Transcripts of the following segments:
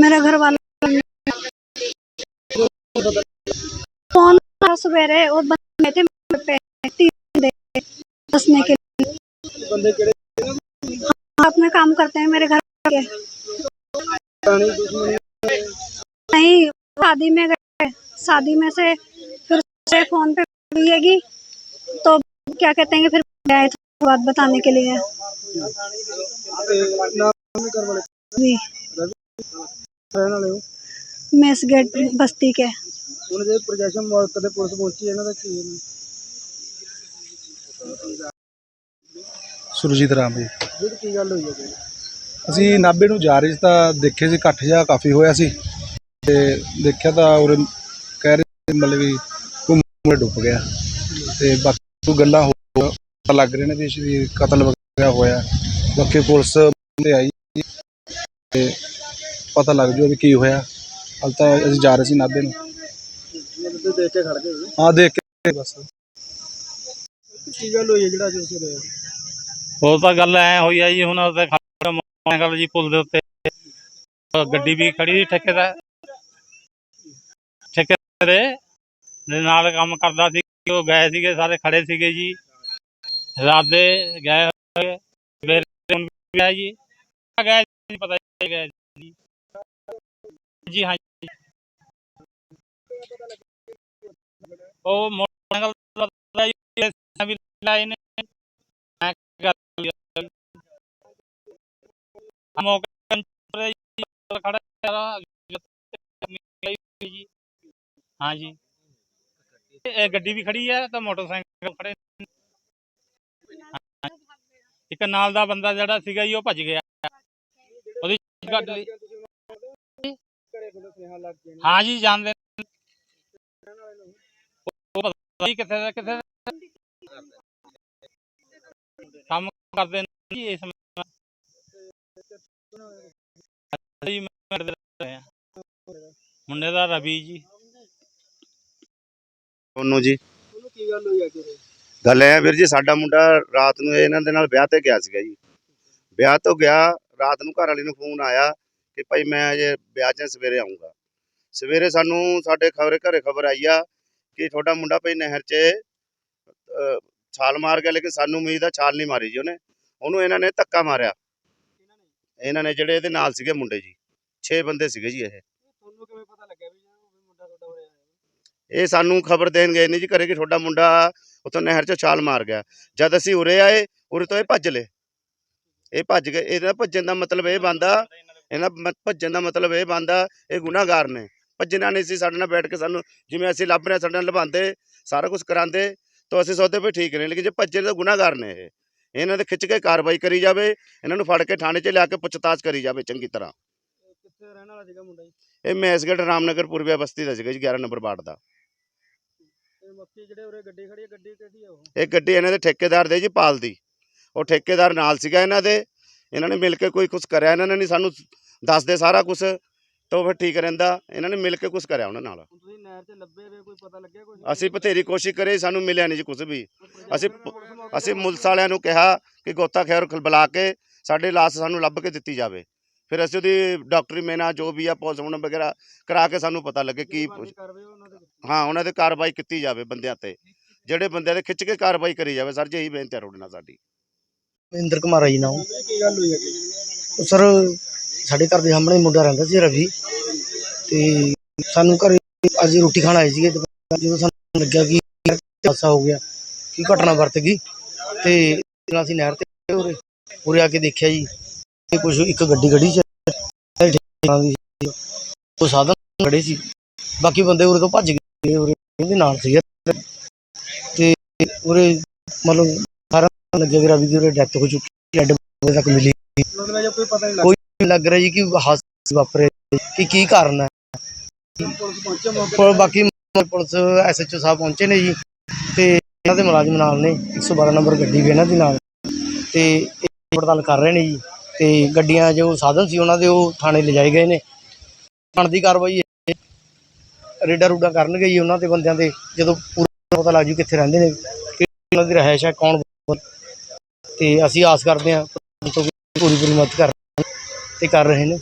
मेरा घर वाला सवेरे और बंदे थे बसने के लिए। हाँ अपना काम करते हैं मेरे घर के। नहीं, शादी में गए। शादी में से फिर से फ़ोन पे लिएगी तो क्या कहते हैं फिर गए बात बताने के लिए। जी ਰਹਿਣ ਵਾਲੇ ਹੋ मेस गेट बस्ती के ਹੁਣ ਜੇ ਪ੍ਰਸ਼ਾਸਨ ਮੌਕੇ ਤੇ ਪੁਲਿਸ ਪਹੁੰਚੀ ਇਹਨਾਂ ਦਾ ਕੀ ਹੈ ਸੁਰਜੀਤ ਰਾਮ ਜੀ ਜਿਹੜੀ ਕੀ ਗੱਲ ਹੋਈ ਹੈ ਜੀ? ਅਸੀਂ ਨਾਭੇ ਨੂੰ ਜਾ ਰਹੇ ਸੀ ਤਾਂ ਦੇਖੇ ਸੀ ਇਕੱਠ ਜਿਹਾ ਕਾਫੀ ਹੋਇਆ ਸੀ ਤੇ ਦੇਖਿਆ ਤਾਂ ਉਰੇ ਕਹਿ ਰਹੇ ਸੀ ਮਤਲਬ ਵੀ ਕੋਈ ਮੁੰਡਾ ਡੁੱਬ ਗਿਆ ਤੇ ਬਾਕੀ ਕੋਈ ਗੱਲਾਂ ਹੋ ਪਤਾ ਲੱਗ ਰਹੇ ਨੇ ਵੀ ਵੀ ਕਤਲ ਵਗੈਰਾ ਹੋਇਆ ਬਾਕੀ ਪੁਲਿਸ ਤੇ ਆਈ ਤੇ ਪਤਾ ਲੱਗ ਜੂ ਵੀ ਕੀ ਹੋਇਆ। ਹਾਲ ਤਾਂ ਅਸੀਂ ਜਾ ਰਹੇ ਸੀ ਨਾਭੇ ਨੂੰ। ਦੇਖ ਕੇ ਖੜ ਗਏ ਜੀ। ਹਾਂ ਦੇਖ ਕੇ। ਬਸ। ਕੀ ਗੱਲ ਹੋਈ ਹੈ ਜਿਹੜਾ ਰਹੇ ਹੋ? ਉਹ ਤਾਂ ਗੱਲ ਐ ਹੋਈ ਆ ਜੀ ਹੁਣ ਉਹਦੇ ਖਾਣਾ ਗੱਲ ਜੀ ਪੁਲ ਦੇ ਉੱਤੇ। ਅਹ ਗੱਡੀ ਵੀ ਖੜੀ ਸੀ ਠੇਕੇਦਾਰ। ਠੇਕੇਦਾਰ ਦੇ ਦੇ ਨਾਲ ਕੰਮ ਕਰਦਾ ਸੀ। ਉਹ ਗਏ ਸੀਗੇ ਸਾਰੇ ਖੜੇ ਸੀਗੇ ਜੀ। ਰਾਤ ਦੇ ਗਏ ਹੋਏ। ਸਵੇਰੇ ਹੁਣ ਵੀ ਆਏ ਜੀ। ਆ ਗਏ ਜੀ ਪਤਾ ਹੀ ਗਏ ਜੀ ਜੀ ਹਾਂ ਜੀ। ਉਹ ਮੋਟਰਸਾਈਕਲ ਦਾ ਜੀ ਇਹ ਵੀ ਲਾਏ ਨੇ ਮੈਂ ਗੱਲ ਮੌਕੇ ਤੇ ਜੀ ਖੜਾ ਯਾਰਾ ਜੀ ਹਾਂ ਜੀ ਇਹ ਗੱਡੀ ਵੀ ਖੜੀ ਹੈ ਤਾਂ ਮੋਟਰਸਾਈਕਲ ਖੜੇ ਨੇ। ਹਾਂ। ਇੱਕ ਨਾਲ ਦਾ ਬੰਦਾ ਜਿਹੜਾ ਸੀਗਾ ਜੀ ਉਹ ਭੱਜ ਗਿਆ ਲਈ। ਗਿਆ ਹਾਂ? ਜੀ। ਜਾਣਦੇ ਨੇ। ਉਹ ਪਤਾ ਨਹੀਂ ਕਿੱਥੇ ਦਾ ਕਿੱਥੇ ਦਾ। ਕੰਮ ਕਰਦੇ ਨੇ ਜੀ ਇਸ ਸਮੇਂ ਜੀ ਮੈਂ ਦੇ ਰਹੇ ਹਾਂ। ਮੁੰਡੇ ਦਾ ਰਵੀ ਜੀ। ਉਹਨੂੰ ਜੀ। ਉਹਨੂੰ ਕੀ ਗੱਲ ਹੋਈ ਹੈ ਕਿ ਗੱਲ ਐ ਵੀਰ ਜੀ ਸਾਡਾ ਮੁੰਡਾ ਰਾਤ ਨੂੰ ਇਹਨਾਂ ਦੇ ਨਾਲ ਵਿਆਹ ਤੇ ਗਿਆ ਸੀਗਾ ਜੀ। ਵਿਆਹ ਤੋਂ ਗਿਆ ਰਾਤ ਨੂੰ ਘਰ ਵਾਲੀ ਨੂੰ ਫੋਨ ਆਇਆ ਕਿ ਭਾਈ ਮੈਂ ਅਜੇ ਵਿਆਹ 'ਚ ਸਵੇਰੇ ਆਉਂਗਾ ਸਵੇਰੇ ਸਾਨੂੰ ਸਾਡੇ ਖਬਰੇ ਘਰੇ ਖਬਰ ਆਈ ਆ ਕਿ ਤੁਹਾਡਾ ਮੁੰਡਾ ਭਾਈ ਨਹਿਰ 'ਚ ਛਾਲ ਮਾਰ ਗਿਆ ਲੇਕਿਨ ਸਾਨੂੰ ਉਮੀਦ ਆ ਛਾਲ ਨਹੀਂ ਮਾਰੀ ਜੀ ਉਹਨੇ। ਉਹਨੂੰ ਇਹਨਾਂ ਨੇ ਧੱਕਾ ਮਾਰਿਆ। ਇਹਨਾਂ ਨੇ ਜਿਹੜੇ ਇਹਦੇ ਨਾਲ ਸੀਗੇ ਮੁੰਡੇ ਜੀ 6 ਬੰਦੇ ਸੀਗੇ ਜੀ ਇਹ। ਤੁਹਾਨੂੰ ਕਿਵੇਂ ਪਤਾ ਲੱਗਿਆ ਵੀ ਜਿਹੜਾ ਉਹ ਮੁੰਡਾ ਤੁਹਾਡਾ ਹੋਇਆ ਹੈ ਇਹ ਸਾਨੂੰ ਖਬਰ ਦੇਣ ਗਏ ਨਹੀਂ ਜੀ ਘਰੇ ਕਿ ਤੁਹਾਡਾ ਮੁੰਡਾ ਉੱਥੋਂ ਨਹਿਰ 'ਚੋਂ ਛਾਲ ਮਾਰ ਗਿਆ। ਜਦ ਅਸੀਂ ਉਰੇ ਆਏ ਉਰੇ ਤੋਂ ਇਹ ਭੱਜ ਲਏ। ਇਹ ਭੱਜ ਗਏ ਇਹਦਾ ਭੱਜਣ ਦਾ ਮਤਲਬ ਇਹ ਬੰਦਾ ਇਹਨਾਂ ਭੱਜਣ ਦਾ ਮਤਲਬ ਇਹ ਬੰਦਾ ਇਹ ਗੁਨਾਹਗਾਰ ਨੇ। ਭੱਜਣਾ ਨਹੀਂ ਸੀ ਸਾਡੇ ਨਾਲ ਬੈਠ ਕੇ ਸਾਨੂੰ ਜਿਵੇਂ ਅਸੀਂ ਲੱਭ ਰਹੇ ਸਾਡੇ ਨਾਲ ਲਭਾਉਂਦੇ ਸਾਰਾ ਕੁਝ ਕਰਾਉਂਦੇ ਤਾਂ ਅਸੀਂ ਸੋਚਦੇ ਵੀ ਠੀਕ ਨੇ ਲੇਕਿਨ ਜੇ ਭੱਜੇ ਤਾਂ ਗੁਨਾਹਗਾਰ ਨੇ ਇਹ ਇਹਨਾਂ ਦੇ ਖਿੱਚ ਕੇ ਕਾਰਵਾਈ ਕਰੀ ਜਾਵੇ ਇਹਨਾਂ ਨੂੰ ਫੜ ਕੇ ਥਾਣੇ 'ਚ ਲਿਆ ਕੇ ਪੁੱਛਤਾਛ ਕਰੀ ਜਾਵੇ ਚੰਗੀ ਤਰ੍ਹਾਂ। ਇਹ ਕਿੱਥੇ ਰਹਿਣ ਵਾਲਾ ਸੀਗਾ ਮੁੰਡਾ ਜੀ? ਇਹ ਮੈਸਗੜ ਰਾਮਨਗਰ ਪੂਰਬੀਆ ਬਸਤੀ ਦਾ ਸੀਗਾ ਜੀ 11 ਨੰਬਰ ਵਾਰਡ ਦਾ। ਤੇ ਮੱਕੀ ਜਿਹੜੇ ਉਰੇ ਗੱਡੀ ਖੜੀ ਹੈ ਗੱਡੀ ਕਿਹਦੀ ਹੈ ਉਹ? ਇਹ ਗੱਡੀ ਇਹਨਾਂ ਦੇ ਠੇਕੇਦਾਰ ਦੇ ਜੀ ਪਾਲ ਦੀ। ਉਹ ਠੇਕੇਦਾਰ ਨਾਲ ਸੀਗਾ ਇਹਨਾਂ ਦੇ। ਇਹਨਾਂ ਨੇ ਮਿਲ ਕੇ ਕੋਈ ਕੁਝ ਕਰਿਆ ਇਹਨਾਂ ਨੇ ਨਹੀਂ ਸਾਨੂੰ ਦੱਸਦੇ ਸਾਰਾ ਕੁਝ ਤਾਂ ਫਿਰ ਠੀਕ ਰਹਿੰਦਾ। ਇਹਨਾਂ ਨੇ ਮਿਲ ਕੇ ਕੁਝ ਕਰਿਆ ਉਹਨਾਂ ਨਾਲ। ਹੁਣ ਤੁਸੀਂ ਨਹਿਰ ਤੇ ਲੱਭੇ ਵੇ ਕੋਈ ਪਤਾ ਲੱਗਿਆ ਕੁਝ ਅਸੀਂ ਬਥੇਰੀ ਕੋਸ਼ਿਸ਼ ਕਰੇ ਸਾਨੂੰ ਮਿਲਿਆ ਨਹੀਂ ਜੀ ਕੁਝ ਵੀ। ਅਸੀਂ ਅਸੀਂ ਮੁਲਸ ਵਾਲਿਆਂ ਨੂੰ ਕਿਹਾ ਕਿ ਗੋਤਾ ਖੈਰ ਬੁਲਾ ਕੇ ਸਾਡੇ ਲਾਸ਼ ਸਾਨੂੰ ਲੱਭ ਕੇ ਦਿੱਤੀ ਜਾਵੇ। ਫਿਰ ਅਸੀਂ ਉਹਦੀ ਡਾਕਟਰੀ ਮੇਨਾ ਜੋ ਵੀ ਆ ਪੋਸਟਮਾਰਟਮ ਵਗੈਰਾ ਕਰਾ ਕੇ ਸਾਨੂੰ ਪਤਾ ਲੱਗੇ ਕੀ ਉਹਨਾਂ ਦੇ ਹਾਂ ਉਹਨਾਂ ਤੇ ਕਾਰਵਾਈ ਕੀਤੀ ਜਾਵੇ ਬੰਦਿਆਂ ਤੇ। ਜਿਹੜੇ ਬੰਦਿਆਂ ਦੇ ਖਿੱਚ ਕੇ ਕਾਰਵਾਈ ਕਰੀ ਜਾਵੇ ਸਰ ਜੀ ਇਹੀ ਬੇਨਤੀ ਹੈ ਨਾਲ ਸਾਡੀ। ਮਹਿੰਦਰ ਕੁਮਾਰ ਆ ਜੀ ਨਾਮ। ਕੀ ਗੱਲ ਹੋਈ ਹੈ ਉਹ ਸਰ ਸਾਡੇ ਘਰ ਦੇ ਸਾਹਮਣੇ ਮੁੰਡਾ ਰਹਿੰਦਾ ਸੀ ਰਵੀ। ਤੇ ਸਾਨੂੰ ਘਰੇ ਅੱਜ ਰੋਟੀ ਖਾਣ ਆਏ ਸੀਗੇ ਦੁਪਹਿਰ ਜਦੋਂ ਸਾਨੂੰ ਲੱਗਿਆ ਕਿ ਹਾਦਸਾ ਹੋ ਗਿਆ ਕੀ ਘਟਨਾ ਵਰਤ ਗਈ ਤੇ ਅਸੀਂ ਨਹਿਰ ਤੇ ਉਰੇ। ਉਰੇ ਆ ਕੇ ਦੇਖਿਆ ਜੀ ਕਿ ਕੁਝ ਇੱਕ ਗੱਡੀ ਗੱਡੀ ਚ ਠੇਕਾਂ ਦੀ ਸੀ। ਉਹ ਸਾਧਨ ਖੜੇ ਸੀ। ਬਾਕੀ ਬੰਦੇ ਉਰੇ ਤੋਂ ਭੱਜ ਗਏ ਉਰੇ ਇਹਦੇ ਨਾਲ ਸੀਗੇ। ਤੇ ਉਰੇ ਮਤਲਬ ਲੱਗਿਆ ਕਿ ਰਵੀ ਦੀ ਉਹਦੀ ਡੈਥ ਹੋ ਚੁੱਕੀ ਹੈ ਡੈਡ ਬੋਡੀ ਤੱਕ ਮਿਲੀ ਕੋਈ ਲੱਗ ਰਿਹਾ ਜੀ ਕਿ ਹਾਦਸਾ ਵਾਪਰੇ ਕਿ ਕੀ ਕਾਰਨ ਹੈ। ਪਰ ਬਾਕੀ ਪੁਲਿਸ ਐਸਐਚਓ ਸਾਹਿਬ ਪਹੁੰਚੇ ਨੇ ਜੀ ਤੇ ਇਹਨਾਂ ਦੇ ਮੁਲਾਜ਼ਮ ਨਾਲ ਨੇ 112 ਨੰਬਰ ਗੱਡੀ ਵੀ ਇਹਨਾਂ ਦੀ ਨਾਲ। ਤੇ ਇਹ ਪੜਤਾਲ ਕਰ ਰਹੇ ਨੇ ਜੀ ਤੇ ਗੱਡੀਆਂ ਜੋ ਸਾਧਨ ਸੀ ਉਹਨਾਂ ਦੇ ਉਹ ਥਾਣੇ ਲਿਜਾਏ ਗਏ ਨੇ। ਬਣਦੀ ਕਾਰਵਾਈ ਰੇਡਰ ਰੂਡਾ ਕਰਨਗੇ ਜੀ ਉਹਨਾਂ ਦੇ ਬੰਦਿਆਂ ਦੇ ਜਦੋਂ ਪੂਰਾ ਪਤਾ ਲੱਗ ਜੂ ਕਿੱਥੇ ਰਹਿੰਦੇ ਨੇ ਕਿਹਨਾਂ ਦੀ ਰਹਿائش ਹੈ ਕੌਣ ਤੇ ਅਸੀਂ ਆਸ ਕਰਦੇ ਹਾਂ ਪੂਰੀ ਪੂਰੀ ਮਦਦ ਕਰ ਤੇ ਕਰ ਰਹੇ ਨੇ।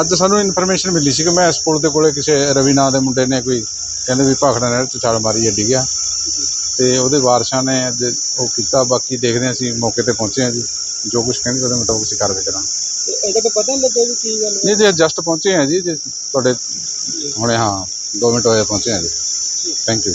ਅੱਜ ਸਾਨੂੰ ਇਨਫੋਰਮੇਸ਼ਨ ਮਿਲੀ ਸੀ ਕਿ ਮੈਂ ਇਸ ਪੁਲ ਦੇ ਕੋਲੇ ਕਿਸੇ ਰਵੀ ਨਾਂ ਦੇ ਮੁੰਡੇ ਨੇ ਕੋਈ ਕਹਿੰਦੇ ਵੀ ਭਾਖੜਾ ਨਹਿਰ 'ਚ ਛਾਲ ਮਾਰੀ ਹੈ ਡਿੱਗਿਆ। ਤੇ ਉਹਦੇ ਵਾਰਸਾਂ ਨੇ ਅੱਜ ਉਹ ਕੀਤਾ ਬਾਕੀ ਦੇਖਦੇ ਹਾਂ ਅਸੀਂ ਮੌਕੇ ਤੇ ਪਹੁੰਚੇ ਹਾਂ ਜੀ। ਜੋ ਕੁਝ ਕਹਿੰਦੇ ਉਹਦੇ ਮੁਤਾਬਕ ਅਸੀਂ ਕਾਰਵਾਈ ਕਰਾਂਗੇ। ਤੇ ਅਜੇ ਤੱਕ ਪਤਾ ਨਹੀਂ ਲੱਗਿਆ ਵੀ ਕੀ ਗੱਲ ਨਹੀਂ ਜੀ ਜਸਟ ਪਹੁੰਚੇ ਹਾਂ ਜੀ ਜੀ ਤੁਹਾਡੇ ਹੁਣੇ ਹਾਂ 2 ਮਿੰਟ ਹੋਏ ਪਹੁੰਚੇ ਹਾਂ ਜੀ। Thank you